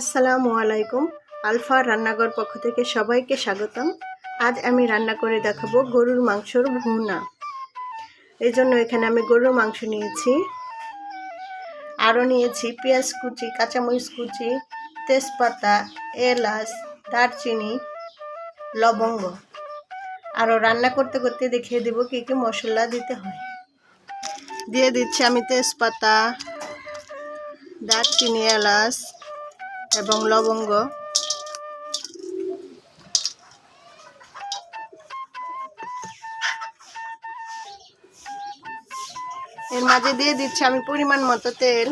আসসালামু আলাইকুম, আলফা রান্নাঘর পক্ষ থেকে সবাইকে স্বাগতম। আজ আমি রান্না করে দেখাবো গরুর মাংসর ভুনা। এই জন্য এখানে আমি গরুর মাংস নিয়েছি, আরও নিয়েছি পেঁয়াজ কুচি, কাঁচামরিচ কুচি, তেজপাতা, এলাচ, দারচিনি, লবঙ্গ। আরও রান্না করতে করতে দেখিয়ে দেবো কী কী মশলা দিতে হয়। দিয়ে দিচ্ছি আমি তেজপাতা, দারচিনি, এলাচ এবং লবঙ্গ। এর মাঝে দিয়ে দিচ্ছি আমি পরিমাণ মতো তেল।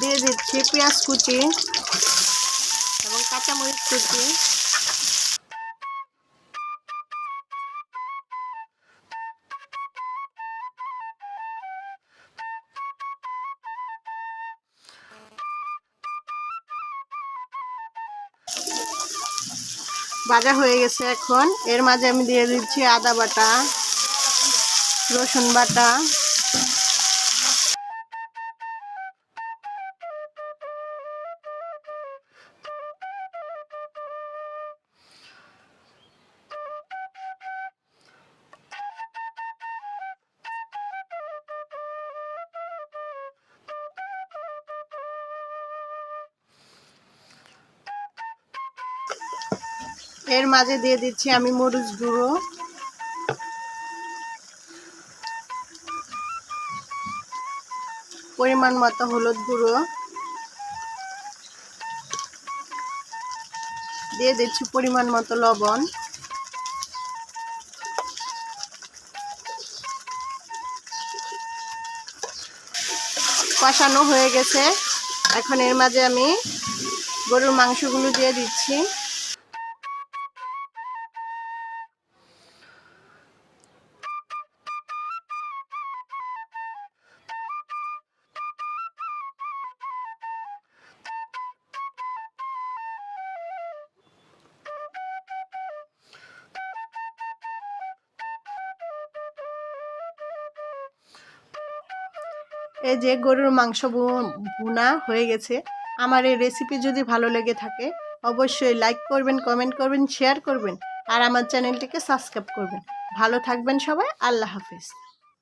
দিয়ে দিচ্ছি পেঁয়াজ কুচি। কাঁচামরিচ কুচি ভাজা হয়ে গেছে এখন। এর মাঝে আমি দিয়ে দিচ্ছি আদা বাটা, রসুন বাটা। এর মাঝে দিয়ে দিচ্ছি আমি মরিচ গুঁড়ো। পরিমাণ মতো হলুদ গুঁড়ো। দিয়ে দিচ্ছি পরিমাণ মতো লবণ। কষানো হয়ে গেছে। এখন এর মাঝে আমি গরুর মাংসগুলো দিয়ে দিচ্ছি। এই যে গরুর মাংস বোনা হয়ে গেছে। আমার এই রেসিপি যদি ভালো লেগে থাকে, অবশ্যই লাইক করবেন কমেন্ট করবেন শেয়ার করবেন, আর আমার চ্যানেলটিকে সাবস্ক্রাইব করবেন। ভালো থাকবেন সবাই, আল্লাহ হাফিজ।